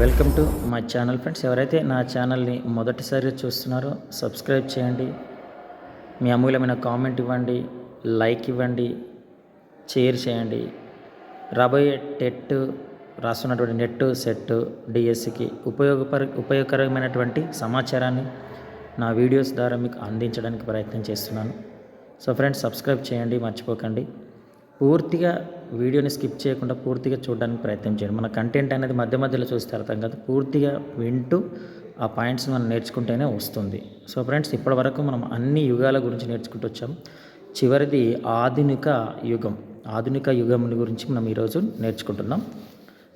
Welcome to my channel friends. ఎవరైతే నా ఛానల్ని మొదటిసారి చూస్తున్నారో సబ్స్క్రైబ్ చేయండి. మీ అమూల్యమైన కామెంట్ ఇవ్వండి లైక్ ఇవ్వండి షేర్ చేయండి. రాబోయే టెట్ రాస్తున్నటువంటి నెట్ సెట్ డిఎస్సికి ఉపయోగపర ఉపయోగకరమైనటువంటి సమాచారాన్ని నా వీడియోస్ ద్వారా మీకు అందించడానికి ప్రయత్నం చేస్తున్నాను. సో ఫ్రెండ్స్ సబ్స్క్రైబ్ చేయండి మర్చిపోకండి. పూర్తిగా వీడియోని స్కిప్ చేయకుండా పూర్తిగా చూడడానికి ప్రయత్నం చేయండి. మన కంటెంట్ అనేది మధ్య మధ్యలో చూస్తే అర్థం కాదు. పూర్తిగా వింటూ ఆ పాయింట్స్ మనం నేర్చుకుంటేనే వస్తుంది. సో ఫ్రెండ్స్ ఇప్పటి వరకు మనం అన్ని యుగాల గురించి నేర్చుకుంటూ వచ్చాం. చివరిది ఆధునిక యుగం. ఆధునిక యుగం గురించి మనం ఈరోజు నేర్చుకుంటున్నాం.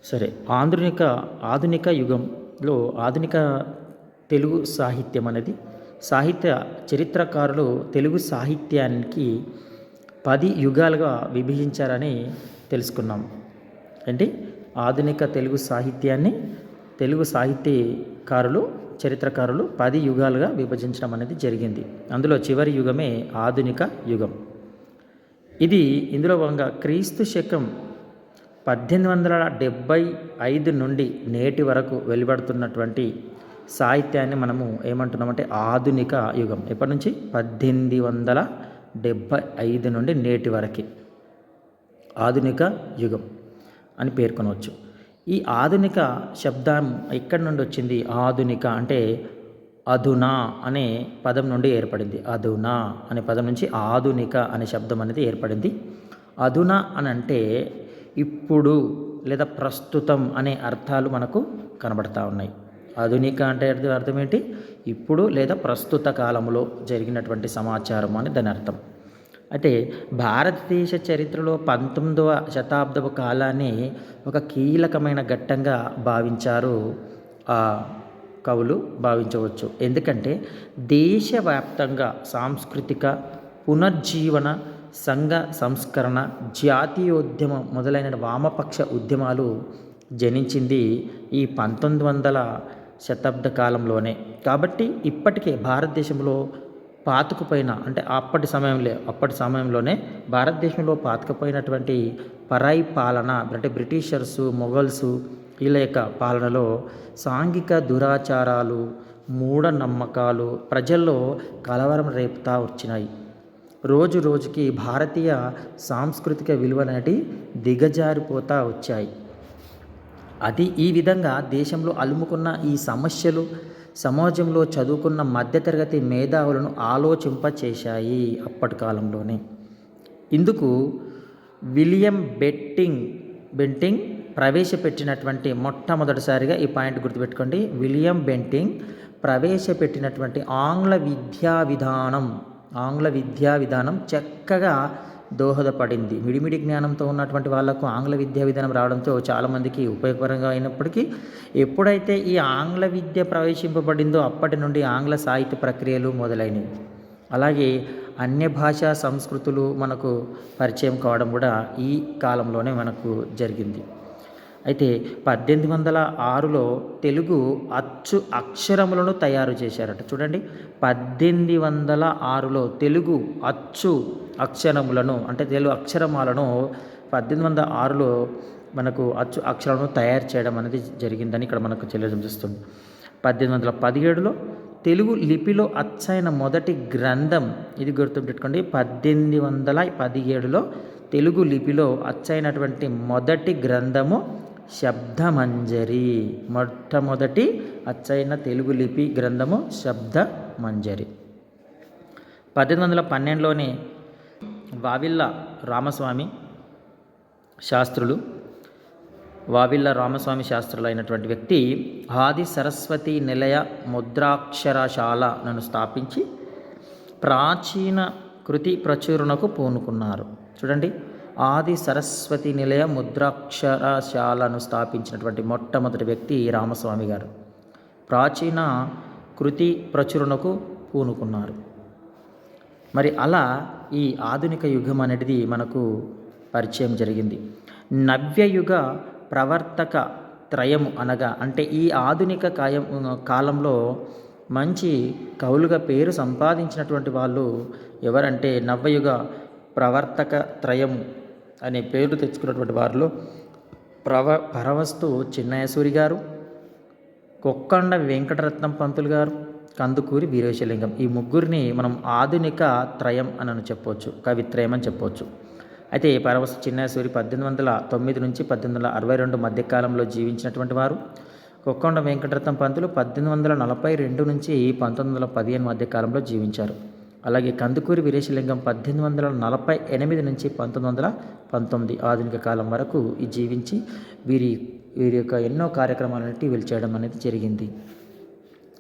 సరే ఆధునిక ఆధునిక యుగంలో ఆధునిక తెలుగు సాహిత్యం అనేది సాహిత్య చరిత్రకారులు తెలుగు సాహిత్యానికి పది యుగాలుగా విభజించారని తెలుసుకున్నాం. ఏంటి? ఆధునిక తెలుగు సాహిత్యాన్ని తెలుగు సాహిత్యకారులు చరిత్రకారులు పది యుగాలుగా విభజించడం అనేది జరిగింది. అందులో చివరి యుగమే ఆధునిక యుగం. ఇది ఇందులో భాగంగా క్రీస్తు శకం పద్దెనిమిది వందల డెబ్భై ఐదు నుండి నేటి వరకు వెలువడుతున్నటువంటి సాహిత్యాన్ని మనము ఏమంటున్నామంటే ఆధునిక యుగం. ఎప్పటి నుంచి? పద్దెనిమిది వందల డెబ్భై ఐదు నుండి నేటి వరకు ఆధునిక యుగం అని పేర్కొనవచ్చు. ఈ ఆధునిక శబ్దం ఎక్కడి నుండి వచ్చింది? ఆధునిక అంటే అధునా అనే పదం నుండి ఏర్పడింది. అధునా అనే పదం నుంచి ఆధునిక అనే శబ్దం అనేది ఏర్పడింది. అధునా అని అంటే ఇప్పుడు లేదా ప్రస్తుతం అనే అర్థాలు మనకు కనబడతా ఉన్నాయి. ఆధునిక అంటే అర్థం ఏంటి ఇప్పుడు లేదా ప్రస్తుత కాలంలో జరిగినటువంటి సమాచారం అని దాని అర్థం. అయితే భారతదేశ చరిత్రలో పంతొమ్మిదవ శతాబ్దపు కాలాన్ని ఒక కీలకమైన ఘట్టంగా భావించారు ఆ కవులు భావించవచ్చు. ఎందుకంటే దేశవ్యాప్తంగా సాంస్కృతిక పునర్జీవన సంఘ సంస్కరణ జాతీయోద్యమం మొదలైన వామపక్ష ఉద్యమాలు జనించింది ఈ పంతొమ్మిది వందల శతాబ్ద కాలంలోనే. కాబట్టి ఇప్పటికే భారతదేశంలో పాతుకుపోయిన అంటే అప్పటి సమయంలో అప్పటి సమయంలోనే భారతదేశంలో పాతుకుపోయినటువంటి పరాయి పాలన అంటే బ్రిటిషర్స్ మొఘల్స్ వీళ్ళ యొక్క పాలనలో సాంఘిక దురాచారాలు మూఢనమ్మకాలు ప్రజల్లో కలవరం రేపుతా వచ్చినాయి. రోజు రోజుకి భారతీయ సాంస్కృతిక విలువలనేటి దిగజారిపోతా వచ్చాయి. అది ఈ విధంగా దేశంలో అలుముకున్న ఈ సమస్యలు సమాజంలో చదువుకున్న మధ్యతరగతి మేధావులను ఆలోచింపచేశాయి అప్పటి కాలంలోనే. ఇందుకు విలియం బెట్టింగ్ బెంటింగ్ ప్రవేశపెట్టినటువంటి మొట్టమొదటిసారిగా ఈ పాయింట్ గుర్తుపెట్టుకోండి. విలియం బెంటింగ్ ప్రవేశపెట్టినటువంటి ఆంగ్ల విద్యా విధానం ఆంగ్ల విద్యా విధానం చక్కగా దోహదపడింది. మిడిమిడి జ్ఞానంతో ఉన్నటువంటి వాళ్ళకు ఆంగ్ల విద్యా విధానం రావడంతో చాలామందికి ఉపయోగకరంగా అయినప్పటికీ ఎప్పుడైతే ఈ ఆంగ్ల విద్య ప్రవేశింపబడిందో అప్పటి నుండి ఆంగ్ల సాహిత్య ప్రక్రియలు మొదలైనవి. అలాగే అన్య భాషా సంస్కృతులు మనకు పరిచయం కావడం కూడా ఈ కాలంలోనే మనకు జరిగింది. అయితే పద్దెనిమిది వందల ఆరులో తెలుగు అచ్చు అక్షరములను తయారు చేశారట. చూడండి. పద్దెనిమిది వందల ఆరులో తెలుగు అచ్చు అక్షరములను అంటే తెలుగు అక్షరమాలను పద్దెనిమిది వందల ఆరులో మనకు అచ్చు అక్షరాలను తయారు చేయడం అనేది జరిగిందని ఇక్కడ మనకు తెలియజేస్తుంది పద్దెనిమిది వందల పదిహేడులో తెలుగు లిపిలో అచ్చైన మొదటి గ్రంథం ఇది గుర్తుపెట్టుకోండి. పద్దెనిమిది వందల పదిహేడులో తెలుగు లిపిలో అచ్చైనటువంటి మొదటి గ్రంథము శబ్దమంజరి. మొట్టమొదటి అచ్చైన తెలుగు లిపి గ్రంథము శబ్దమంజరి. పద్దెనిమిది వందల పన్నెండులోనే వావిల్ల రామస్వామి శాస్త్రులు వావిల్ల రామస్వామి శాస్త్రులు అయినటువంటి వ్యక్తి ఆది సరస్వతి నిలయ ముద్రాక్షరశాల నన్ను స్థాపించి ప్రాచీన కృతి ప్రచురణకు పూనుకున్నారు. చూడండి ఆది సరస్వతి నిలయ ముద్రాక్షరశాలను స్థాపించినటువంటి మొట్టమొదటి వ్యక్తి రామస్వామి గారు. ప్రాచీన కృతి ప్రచురణకు పూనుకున్నారు. మరి అలా ఈ ఆధునిక యుగం అనేది మనకు పరిచయం జరిగింది. నవ్యయుగ ప్రవర్తక త్రయము అనగా అంటే ఈ ఆధునిక కాయం కాలంలో మంచి కవులుగా పేరు సంపాదించినటువంటి వాళ్ళు ఎవరంటే నవ్యయుగ ప్రవర్తక త్రయము అనే పేరు తెచ్చుకున్నటువంటి వారిలో ప్రవ పరవస్తు చిన్నయసూరి గారు కొక్కండ వెంకటరత్నం పంతులు గారు కందుకూరి వీరేశలింగం. ఈ ముగ్గురిని మనం ఆధునిక త్రయం అని చెప్పవచ్చు కవిత్రయం అని చెప్పవచ్చు అయితే పరవస్తు చిన్నయసూరి పద్దెనిమిది వందల తొమ్మిది నుంచి పద్దెనిమిది వందల అరవై రెండు మధ్యకాలంలో జీవించినటువంటి వారు. కొక్కొండ వెంకటరత్నం పంతులు పద్దెనిమిది వందల నలభై రెండు నుంచి పంతొమ్మిది వందల పదిహేను మధ్యకాలంలో జీవించారు. అలాగే కందుకూరి వీరేశలింగం పద్దెనిమిది వందల నలభై ఎనిమిది నుంచి పంతొమ్మిది వందల పంతొమ్మిది ఆధునిక కాలం వరకు జీవించి వీరి వీరి యొక్క ఎన్నో కార్యక్రమాలన్నిటి వీళ్ళు చేయడం అనేది జరిగింది.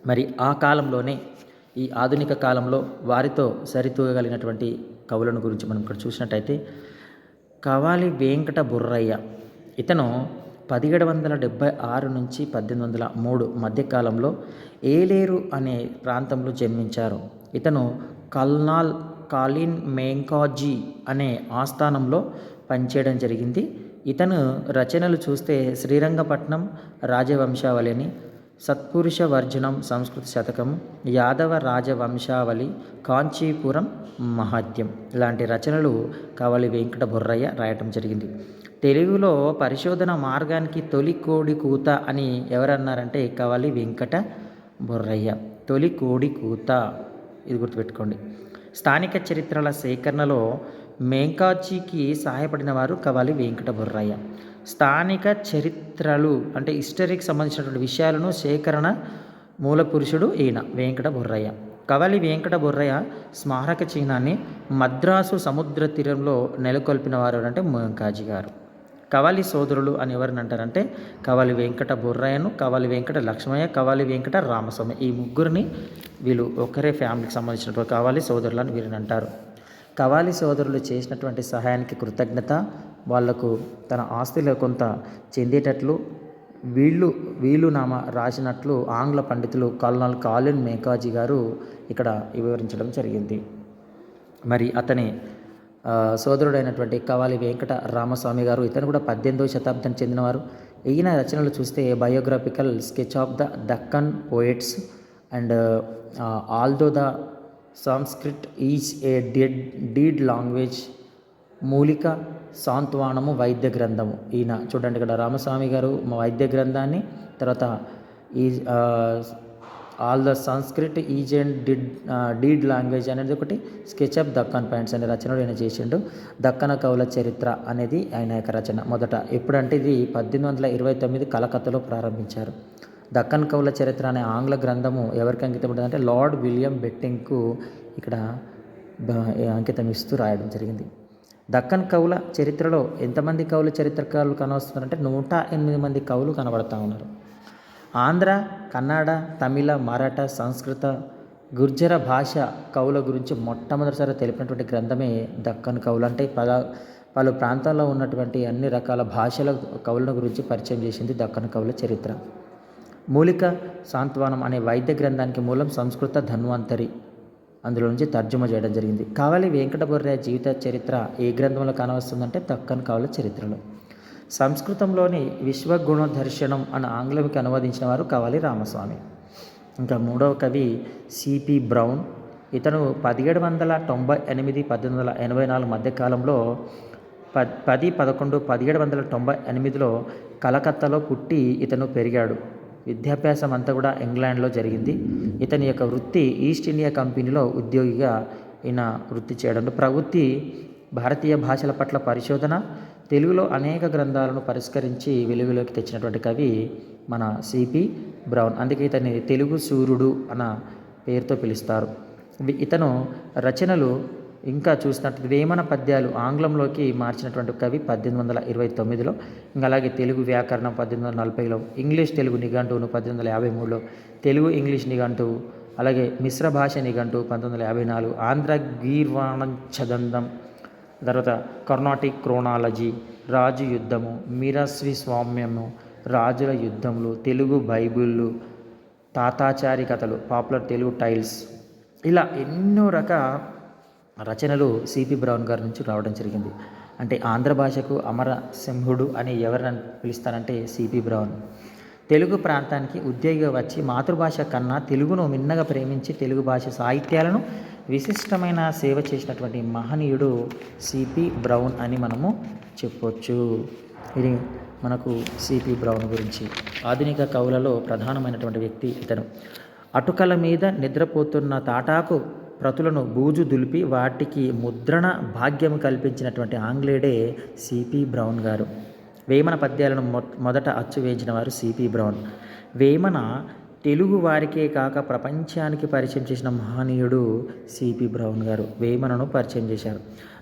మరి ఆ కాలంలోనే ఈ ఆధునిక కాలంలో వారితో సరితూగలిగినటువంటి కవులను గురించి మనం ఇక్కడ చూసినట్టయితే కవాలి వెంకట బుర్రయ్య. ఇతను పదిహేడు వందల డెబ్భై ఆరు నుంచి పద్దెనిమిది వందల మూడు మధ్యకాలంలో ఏలేరు అనే ప్రాంతంలో జన్మించారు. ఇతను కల్నాల్ కాలిన్ మేంకాజీ అనే ఆస్థానంలో పనిచేయడం జరిగింది. ఇతను రచనలు చూస్తే శ్రీరంగపట్నం రాజవంశావళిని సత్పురుష వర్జనం సంస్కృత శతకం యాదవ రాజవంశావళి కాంచీపురం మహాత్యం ఇలాంటి రచనలు కవలి వెంకట బుర్రయ్య రాయటం జరిగింది. తెలుగులో పరిశోధన మార్గానికి తొలి కోడి కూత అని ఎవరన్నారంటే కవలి వెంకట బుర్రయ్య. తొలి కోడి కూత ఇది గుర్తుపెట్టుకోండి. స్థానిక చరిత్రల సేకరణలో మేంకాజీకి సహాయపడిన వారు కవాలి వెంకట బుర్రయ్య స్థానిక చరిత్రలు అంటే హిస్టరీకి సంబంధించినటువంటి విషయాలను సేకరణ మూల పురుషుడు ఈయన వెంకట బుర్రయ్య కవలి వెంకట బుర్రయ్య స్మారక చిహ్నాన్ని మద్రాసు సముద్ర తీరంలో నెలకొల్పిన వారు అంటే మేంకాజీ గారు. కవాలి సోదరులు అని ఎవరిని అంటారంటే కవాలి వెంకట బుర్రయ్యను కవాలి వెంకట లక్ష్మయ్య కవాలి వెంకట రామస్వామి. ఈ ముగ్గురిని వీళ్ళు ఒకరే ఫ్యామిలీకి సంబంధించినటువంటి కవాలి సోదరులు అని వీరిని అంటారు. కవాలి సోదరులు చేసినటువంటి సహాయానికి కృతజ్ఞత వాళ్ళకు తన ఆస్తిలో కొంత చెందేటట్లు వీళ్ళు వీలునామా రాసినట్లు ఆంగ్ల పండితులు కల్నల్ కాలిన్ మేకాజీ గారు ఇక్కడ వివరించడం జరిగింది. మరి అతని సోదరుడైనటువంటి కవాలి వెంకట రామస్వామి గారు ఇతను కూడా పద్దెనిమిదవ శతాబ్దానికి చెందినవారు. ఈయన రచనలు చూస్తే biographical sketch of the Deccan poets and although the Sanskrit is a dead deed language మూలిక సాంత్వానము వైద్య గ్రంథము. ఈయన చూడండి ఇక్కడ రామస్వామి గారు మా వైద్య గ్రంథాన్ని తర్వాత ఈ all the Sanskrit is and did deed language అనేది ఒకటి స్కెచ్ అప్ దక్కన్ పాయింట్స్ అనే రచనలు ఆయన చేసిండు. దక్కన కవుల చరిత్ర అనేది ఆయన యొక్క రచన. మొదట ఎప్పుడంటే ఇది పద్దెనిమిది వందల ఇరవై తొమ్మిది కలకత్తాలో ప్రారంభించారు. దక్కన్ కవుల చరిత్ర అనే ఆంగ్ల గ్రంథము ఎవరికి అంకితం అంటే లార్డ్ విలియం బెట్టింగ్కు ఇక్కడ అంకితం ఇస్తూ రాయడం జరిగింది. దక్కన్ కవుల చరిత్రలో ఎంతమంది కవుల చరిత్రకారులు కనవస్తున్నారంటే నూట ఎనిమిది మంది కవులు కనబడతా ఉన్నారు. ఆంధ్ర కన్నడ తమిళ మరాఠ సంస్కృత గుర్జర భాష కవుల గురించి మొట్టమొదటిసారి తెలిపినటువంటి గ్రంథమే దక్కన్ కవులు. అంటే పద పలు ప్రాంతాల్లో ఉన్నటువంటి అన్ని రకాల భాషల కవుల గురించి పరిచయం చేసింది దక్కన్ కవుల చరిత్ర. మూలిక సాంత్వనం అనే వైద్య గ్రంథానికి మూలం సంస్కృత ధన్వంతరి. అందులో నుంచి తర్జుమా చేయడం జరిగింది. కావాలి వెంకటబొర్రయ్య జీవిత చరిత్ర ఏ గ్రంథంలో కానవస్తుందంటే దక్కన్ కవుల చరిత్రలో. సంస్కృతంలోని విశ్వగుణదర్శనం అన్న ఆంగ్లంకి అనువదించిన వారు కావాలి రామస్వామి. ఇంకా మూడవ కవి సిపి బ్రౌన్. ఇతను పదిహేడు వందల తొంభై ఎనిమిది పద్దెనిమిది వందల ఎనభై నాలుగు మధ్యకాలంలో ప పది పదకొండు పదిహేడు వందల తొంభై ఎనిమిదిలో కలకత్తాలో పుట్టి ఇతను పెరిగాడు. విద్యాభ్యాసం అంతా కూడా ఇంగ్లాండ్లో జరిగింది. ఇతని యొక్క వృత్తి ఈస్ట్ ఇండియా కంపెనీలో ఉద్యోగిగా ఈయన వృత్తి చేయడం ప్రవృత్తి భారతీయ భాషల పట్ల పరిశోధన తెలుగులో అనేక గ్రంథాలను పరిష్కరించి వెలుగులోకి తెచ్చినటువంటి కవి మన సిపి బ్రౌన్. అందుకే ఇతని తెలుగు సూర్యుడు అన్న పేరుతో పిలుస్తారు. ఇతను రచనలు ఇంకా చూసినట్టు వేమన పద్యాలు ఆంగ్లంలోకి మార్చినటువంటి కవి పద్దెనిమిది వందల ఇరవై తొమ్మిదిలో ఇంకా అలాగే తెలుగు వ్యాకరణం పద్దెనిమిది వందల నలభైలో ఇంగ్లీష్ తెలుగు నిఘంటువును పద్దెనిమిది వందల యాభై మూడులో తెలుగు ఇంగ్లీష్ నిఘంటువు అలాగే మిశ్ర భాష నిఘంటువు పంతొమ్మిది వందల యాభై నాలుగు ఆంధ్ర గీర్వాణం చదందం తర్వాత కర్ణాటిక్ క్రోనాలజీ రాజు యుద్ధము మిరస్వి స్వామ్యము రాజుల యుద్ధములు తెలుగు బైబిళ్ళు తాతాచారి కథలు పాపులర్ తెలుగు టైల్స్. ఇలా ఎన్నో రక రచనలు సిపి బ్రౌన్ గారి నుంచి రావడం జరిగింది. అంటే ఆంధ్ర భాషకు అమర సింహుడు అని ఎవరిని పిలుస్తారంటే సిపి బ్రౌన్. తెలుగు ప్రాంతానికి ఉద్యోగి వచ్చి మాతృభాష కన్నా తెలుగును మిన్నగా ప్రేమించి తెలుగు భాష సాహిత్యాలను విశిష్టమైన సేవ చేసినటువంటి మహనీయుడు సిపి బ్రౌన్ అని మనము చెప్పొచ్చు. ఇది మనకు సిపి బ్రౌన్ గురించి. ఆధునిక కవులలో ప్రధానమైనటువంటి వ్యక్తి ఇతను. అటుకల మీద నిద్రపోతున్న తాటాకు ప్రతులను బూజు దులిపి వాటికి ముద్రణ భాగ్యం కల్పించినటువంటి ఆంగ్లేయుడే సిపి బ్రౌన్ గారు. వేమన పద్యాలను మొ మొదట అచ్చు వేయించిన వారు సిపి బ్రౌన్. వేమన తెలుగు వారికే కాక ప్రపంచానికి పరిచయం చేసిన మహనీయుడు సిపి బ్రౌన్ గారు వేమనను పరిచయం చేశారు.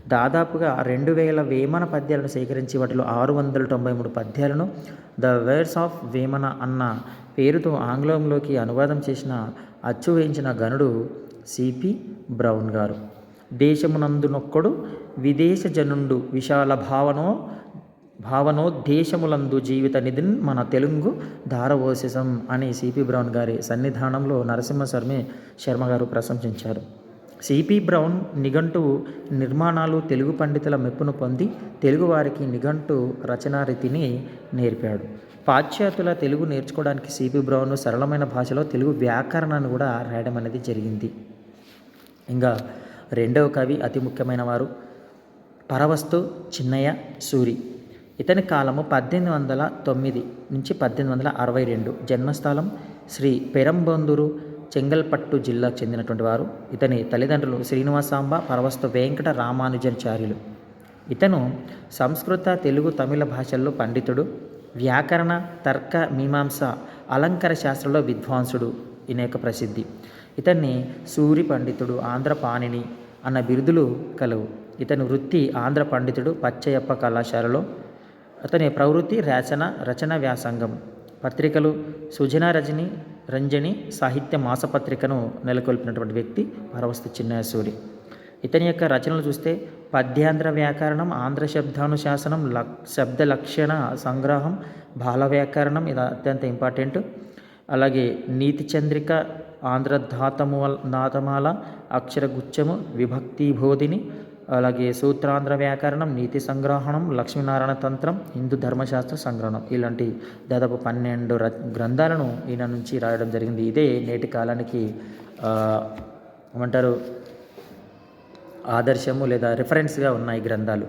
దాదాపుగా రెండు వేల వేమన పద్యాలను సేకరించి వాటిలో ఆరు వందల తొంభై మూడు పద్యాలను ద వర్డ్స్ ఆఫ్ వేమన అన్న పేరుతో ఆంగ్లంలోకి అనువాదం చేసిన అచ్చు వేయించిన గనుడు సిపి బ్రౌన్ గారు. దేశమునందునొక్కడు విదేశ జనుండు విశాల భావనో భావనోద్దేశములందు జీవిత నిధిన్ మన తెలుగు ధారవోశిసం అని సిపి బ్రౌన్ గారి సన్నిధానంలో నరసింహశర్మి శర్మ గారు ప్రశంసించారు సిపి బ్రౌన్ నిఘంటు నిర్మాణాలు తెలుగు పండితుల మెప్పును పొంది తెలుగువారికి నిఘంటు రచనారీతిని నేర్పాడు. పాశ్చాత్యుల తెలుగు నేర్చుకోవడానికి సిపి బ్రౌన్ సరళమైన భాషలో తెలుగు వ్యాకరణాన్ని కూడా రాయడం అనేది జరిగింది. ఇంకా రెండవ కవి అతి ముఖ్యమైన వారు పరవస్తు చిన్నయ్య సూరి. ఇతని కాలము పద్దెనిమిది వందల తొమ్మిది నుంచి పద్దెనిమిది వందల అరవై రెండు జన్మస్థలం శ్రీ పెరంబొందూరు చెంగల్పట్టు జిల్లాకు చెందినటువంటి వారు. ఇతని తల్లిదండ్రులు శ్రీనివాసాంబ పరవస్తు వెంకట రామానుజాచార్యులు. ఇతను సంస్కృత తెలుగు తమిళ భాషల్లో పండితుడు. వ్యాకరణ తర్క మీమాంస అలంకార శాస్త్రంలో విద్వాంసుడు ఈయన యొక్క ప్రసిద్ధి. ఇతన్ని సూరి పండితుడు ఆంధ్ర పాణిని అన్న బిరుదులు కలవు. ఇతని వృత్తి ఆంధ్ర పండితుడు పచ్చయప్ప కళాశాలలో అతని ప్రవృత్తి రచన రచన వ్యాసంగం. పత్రికలు సుజనా రజని రంజని సాహిత్య మాసపత్రికను నెలకొల్పినటువంటి వ్యక్తి పరవస్తు చిన్నసూరి ఇతని యొక్క రచనలు చూస్తే పద్యాంధ్ర వ్యాకరణం ఆంధ్ర శబ్దానుశాసనం లక్ శబ్ద లక్షణ సంగ్రహం బాల వ్యాకరణం ఇది అత్యంత ఇంపార్టెంట్. అలాగే నీతి చంద్రిక ఆంధ్ర ధాతము నాతమాల అక్షరగుచ్చము విభక్తి బోధిని అలాగే సూత్రాంధ్ర వ్యాకరణం నీతి సంగ్రహణం లక్ష్మీనారాయణ తంత్రం హిందూ ధర్మశాస్త్ర సంగ్రహణం. ఇలాంటి దాదాపు పన్నెండు ర గ్రంథాలను ఈయన నుంచి రాయడం జరిగింది. ఇదే నేటి కాలానికి ఏమంటారు ఆదర్శము లేదా రిఫరెన్స్గా ఉన్నాయి గ్రంథాలు.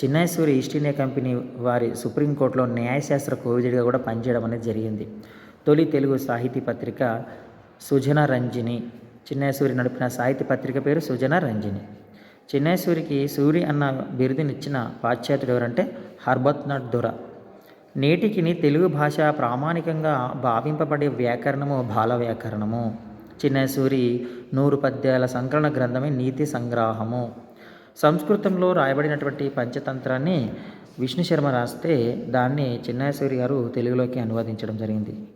చిన్నేశ్వరి ఈస్ట్ ఇండియా కంపెనీ వారి సుప్రీంకోర్టులో న్యాయశాస్త్ర కోవిడ్గా కూడా పనిచేయడం అనేది జరిగింది. తొలి తెలుగు సాహితీ పత్రిక సుజన రంజిని. చిన్నేశ్వరి నడిపిన సాహిత్య పత్రిక పేరు సుజన రంజిని. చిన్నేశ్వరికి సూరి అన్న బిరుదునిచ్చిన పాశ్చాత్యుడు ఎవరంటే హర్బత్నాథ్ దొర. నేటికిని తెలుగు భాష ప్రామాణికంగా భావింపబడే వ్యాకరణము బాల వ్యాకరణము. చిన్నేశ్వరి నూరు పద్యాల సంకలన గ్రంథమే నీతి సంగ్రహము. సంస్కృతంలో రాయబడినటువంటి పంచతంత్రాన్ని విష్ణు శర్మ రాస్తే దాన్ని చిన్నేశ్వరి గారు తెలుగులోకి అనువదించడం జరిగింది.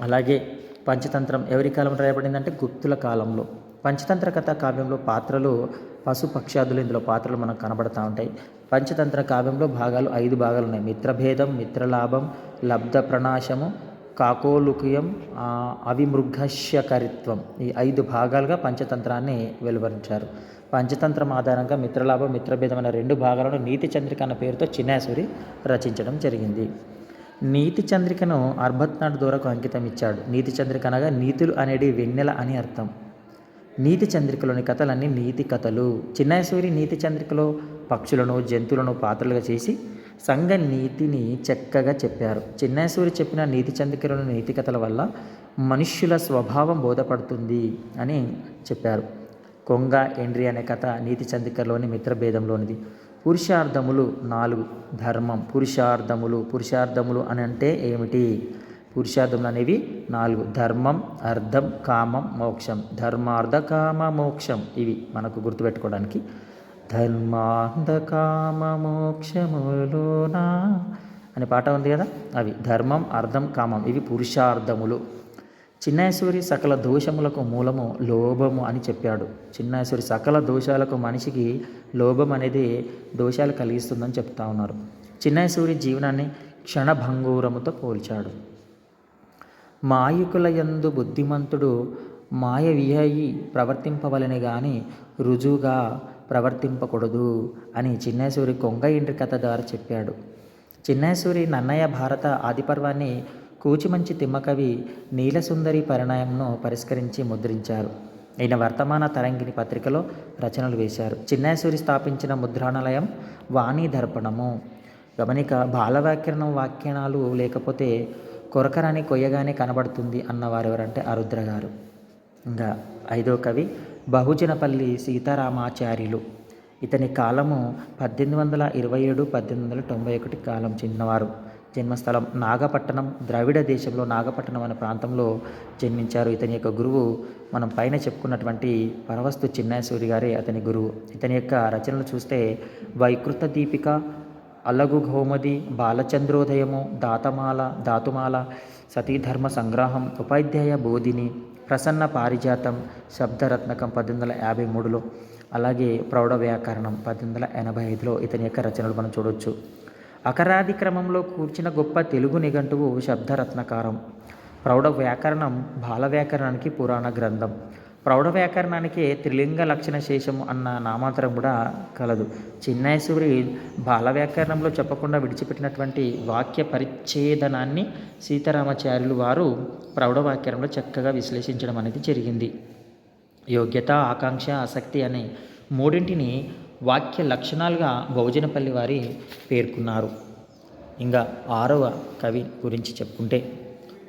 అలాగే పంచతంత్రం ఎవరి కాలం రాయబడిందంటే గుప్తుల కాలంలో. పంచతంత్ర కథ కావ్యంలో పాత్రలు పశు పక్షాదులు ఇందులో పాత్రలు మనకు కనబడతా ఉంటాయి. పంచతంత్ర కావ్యంలో భాగాలు ఐదు భాగాలు ఉన్నాయి. మిత్రభేదం మిత్రలాభం లబ్ధ ప్రణాశము కాకోలుకయం అవిమృగశకరిత్వం ఈ ఐదు భాగాలుగా పంచతంత్రాన్ని వెలువరించారు. పంచతంత్రం ఆధారంగా మిత్రలాభం మిత్రభేదం అనే రెండు భాగాలను నీతి చంద్రిక అన్న పేరుతో చిన్నేశ్వరి రచించడం జరిగింది. నీతి చంద్రికను అర్భత్నాడు దూరకు అంకితం ఇచ్చాడు. నీతి చంద్రిక అనగా నీతులు అనేది వెన్నెల అని అర్థం. నీతి చంద్రికలోని కథలన్నీ నీతి కథలు. చిన్నేశ్వరి నీతి చంద్రికలో పక్షులను జంతువులను పాత్రలుగా చేసి సంఘ నీతిని చక్కగా చెప్పారు. చిన్నేశ్వరి చెప్పిన నీతి చంద్రికలోని నీతి కథల వల్ల మనుష్యుల స్వభావం బోధపడుతుంది అని చెప్పారు. కొంగ ఎండ్రి అనే కథ నీతి చంద్రికలోని మిత్రభేదంలోనిది. పురుషార్థములు నాలుగు ధర్మం. పురుషార్థములు పురుషార్థములు అని అంటే ఏమిటి? పురుషార్థములు అనేవి నాలుగు. ధర్మం అర్థం కామం మోక్షం. ధర్మార్థ కామ మోక్షం. ఇవి మనకు గుర్తుపెట్టుకోవడానికి. ధర్మార్థ కామ మోక్షములోనా అనే పాట ఉంది కదా? అవి ధర్మం అర్థం కామం. ఇవి పురుషార్థములు. చిన్నేశ్వరి సకల దోషములకు మూలము లోభము అని చెప్పాడు. చిన్నేశ్వరి సకల దోషాలకు మనిషికి లోభం అనేది దోషాలు కలిగిస్తుందని చెప్తా ఉన్నారు. చిన్నేశ్వరి జీవనాన్ని క్షణభంగూరముతో పోల్చాడు. మాయకుల యందు బుద్ధిమంతుడు మాయ విహయి ప్రవర్తింపవలని గాని రుజువుగా ప్రవర్తింపకూడదు అని చిన్నేశ్వరి కొంగ ఇంటి కథ ద్వారా చెప్పాడు. చిన్నేశ్వరి నన్నయ్య భారత ఆదిపర్వాన్ని కూచిమంచి తిమ్మకవి నీలసుందరి పరిణామంను పరిష్కరించి ముద్రించారు. ఈయన వర్తమాన తరంగిణి పత్రికలో రచనలు వేశారు. చిన్నేశ్వరి స్థాపించిన ముద్రణాలయం వాణి దర్పణము గమనిక బాలవ్యాకరణం వ్యాఖ్యానాలు లేకపోతే కొరకరాని కొయ్యగానే కనబడుతుంది అన్నవారు ఎవరంటే అరుద్ర గారు ఇంకా ఐదో కవి బహుజనపల్లి సీతారామాచార్యులు. ఇతని కాలము పద్దెనిమిది వందల ఇరవై ఏడు పద్దెనిమిది వందల తొంభై ఒకటి కాలం చెందినవారు జన్మస్థలం నాగపట్టణం ద్రావిడ దేశంలో నాగపట్టణం అనే ప్రాంతంలో జన్మించారు. ఇతని యొక్క గురువు మనం పైన చెప్పుకున్నటువంటి పరవస్తు చిన్నేశ్వరి గారే అతని గురువు. ఇతని యొక్క రచనలు చూస్తే వైకృత దీపిక అలగు గౌమది బాలచంద్రోదయము దాతమాల ధాతుమాల సతీధర్మ సంగ్రహం ఉపాధ్యాయ బోధిని ప్రసన్న పారిజాతం శబ్దరత్నకం పద్దెనిమిది వందల యాభై మూడులో అలాగే ప్రౌఢ వ్యాకరణం పద్దెనిమిది వందల ఎనభై ఐదులో ఇతని యొక్క రచనలు మనం చూడవచ్చు అకరాది క్రమంలో కూర్చిన గొప్ప తెలుగు నిఘంటువు శబ్దరత్నకారం. ప్రౌఢ వ్యాకరణం బాల వ్యాకరణానికి పురాణ గ్రంథం. ప్రౌఢ వ్యాకరణానికి త్రిలింగ లక్షణ శేషం అన్న నామాంతరం కూడా కలదు. చిన్నేశ్వరి బాల వ్యాకరణంలో చెప్పకుండా విడిచిపెట్టినటువంటి వాక్య పరిచ్ఛేదనాన్ని సీతారామాచార్యులు వారు ప్రౌఢ వ్యాకరణంలో చక్కగా విశ్లేషించడం అనేది జరిగింది. యోగ్యత ఆకాంక్ష ఆసక్తి అనే మూడింటిని వాక్య లక్షణాలుగా భోజనపల్లి వారి పేర్కొన్నారు. ఇంకా ఆరవ కవి గురించి చెప్పుకుంటే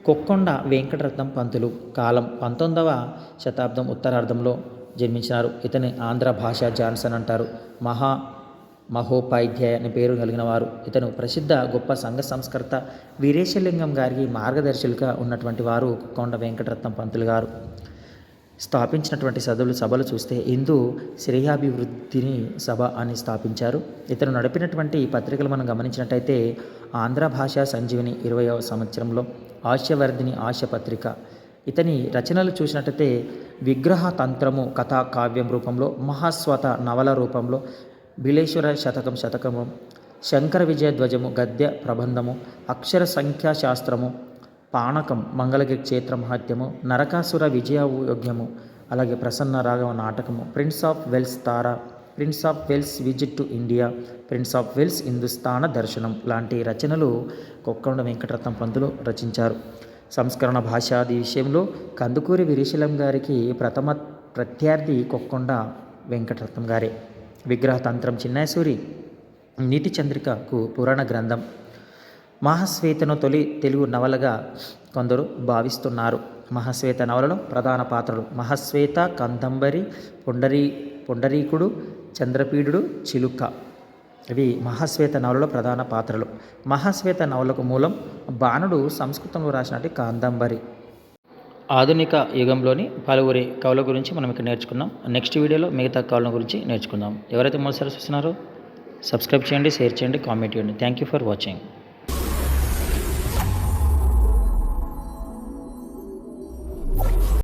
కొక్కొండ వెంకటరత్నం పంతులు కాలం పంతొమ్మిదవ శతాబ్దం ఉత్తరార్ధంలో జన్మించినారు. ఇతని ఆంధ్ర భాష జాన్సన్ అంటారు. మహా మహోపాధ్యాయ అని పేరు కలిగిన వారు ఇతను ప్రసిద్ధ గొప్ప సంఘ సంస్కర్త వీరేశలింగం గారికి మార్గదర్శులుగా ఉన్నటువంటి వారు కొండ వెంకటరత్నం పంతులు గారు. స్థాపించినటువంటి సదులు సభలు చూస్తే హిందూ శ్రేయాభివృద్ధిని సభ అని స్థాపించారు. ఇతను నడిపినటువంటి పత్రికలు మనం గమనించినట్టయితే ఆంధ్ర భాషా సంజీవిని ఇరవయవ సంవత్సరంలో ఆశవర్ధిని ఆశపత్రిక. ఇతని రచనలు చూసినట్టయితే విగ్రహ తంత్రము కథా కావ్యం రూపంలో మహాస్వత నవల రూపంలో బిలేశ్వర శతకం శతకము శంకర విజయ ధ్వజము గద్య ప్రబంధము అక్షర సంఖ్యా శాస్త్రము పానకం మంగళగిరి క్షేత్ర మహత్యము నరకాసుర విజయ యోగ్యము అలాగే ప్రసన్న రాఘవ నాటకము prince of Wales Tara prince of Wales visit to India prince of Wales హిందుస్థాన దర్శనం లాంటి రచనలు కొక్కొండ వెంకటరత్నం పంతులు రచించారు. సంస్కరణ భాషాది విషయంలో కందుకూరి వీరేశలం గారికి ప్రథమ ప్రత్యర్థి కొక్కొండ వెంకటరత్నం గారే. విగ్రహ తంత్రం చిన్నేశ్వరి నీతి చంద్రికకు పురాణ గ్రంథం. మహాశ్వేతను తొలి తెలుగు నవలగా కొందరు భావిస్తున్నారు. మహాశ్వేత నవలలో ప్రధాన పాత్రలు. మహాశ్వేత కందంబరి పుండరీ పుండరీకుడు చంద్రపీడుడు చిలుక. ఇవి మహాశ్వేత నవలలో ప్రధాన పాత్రలు. మహాశ్వేత నవలకు మూలం బాణుడు సంస్కృతంలో రాసినట్టు కాందంబరి. ఆధునిక యుగంలోని పలువురి కవుల గురించి మనం ఇక్కడ నేర్చుకున్నాం. నెక్స్ట్ వీడియోలో మిగతా కవుల గురించి నేర్చుకుందాం. ఎవరైతే మొదటిసారి చూస్తున్నారో సబ్స్క్రైబ్ చేయండి షేర్ చేయండి కామెంట్ చేయండి. Thank you for watching